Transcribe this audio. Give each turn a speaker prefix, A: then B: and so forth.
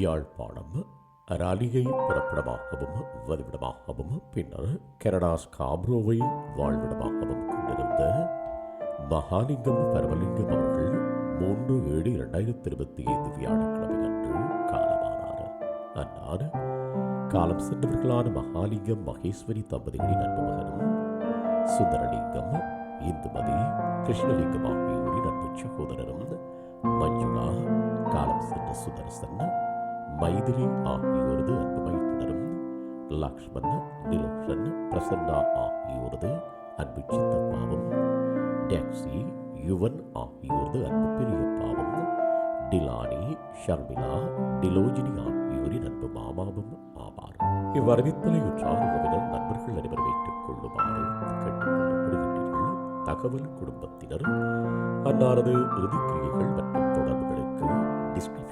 A: யாழ்ப்பாணம் ராலியை புறப்படமாகவும் வதிவிடமாகவும் பின்னர் கெரடாஸ் காப்ரோவை வாழ்விடமாகவும் கொண்டிருந்த மகாலிங்கம் பரமலிங்கம் அவர்கள் மூன்று ஏழு இரண்டாயிரத்தி இருபத்தி ஐந்து வியாழக்கிழமை அன்று காலமானார். அன்னார் காலம் சென்றவர்களான மகாலிங்கம் மகேஸ்வரி தம்பதிகளின் அன்பு மகனும் சுந்தரலிங்கம் இந்துமதி கிருஷ்ணலிங்கம் ஆகியோரின் அன்பு சகோதரரும் மஞ்சுளா காலம் சென்ற சுதர்சன மைதிலி ஆகியோரது அன்புமை தொடரும். லக்ஷ்மண நிலோஷன் பிரசன்னா ஆகியோரது அன்பு சித்தப்பாவும் டேக்ஸி யுவன் ஆகியோரது அன்பு பெரிய பாவம். டிலானி ஷர்மிளா டிலோஜினி ஆகியோரின் அன்பு மாமாவும் ஆவார். இவ்வறிவித்தலை உற்றார் உறவினர் நண்பர்கள் அனைவரும் ஏற்றுக் கொள்ளுமாறு கேட்டுக்கொள்ளப்படுகின்றீர்கள் தகவல் குடும்பத்தினர் அன்னாரது இறுதிக்கிரியைகள்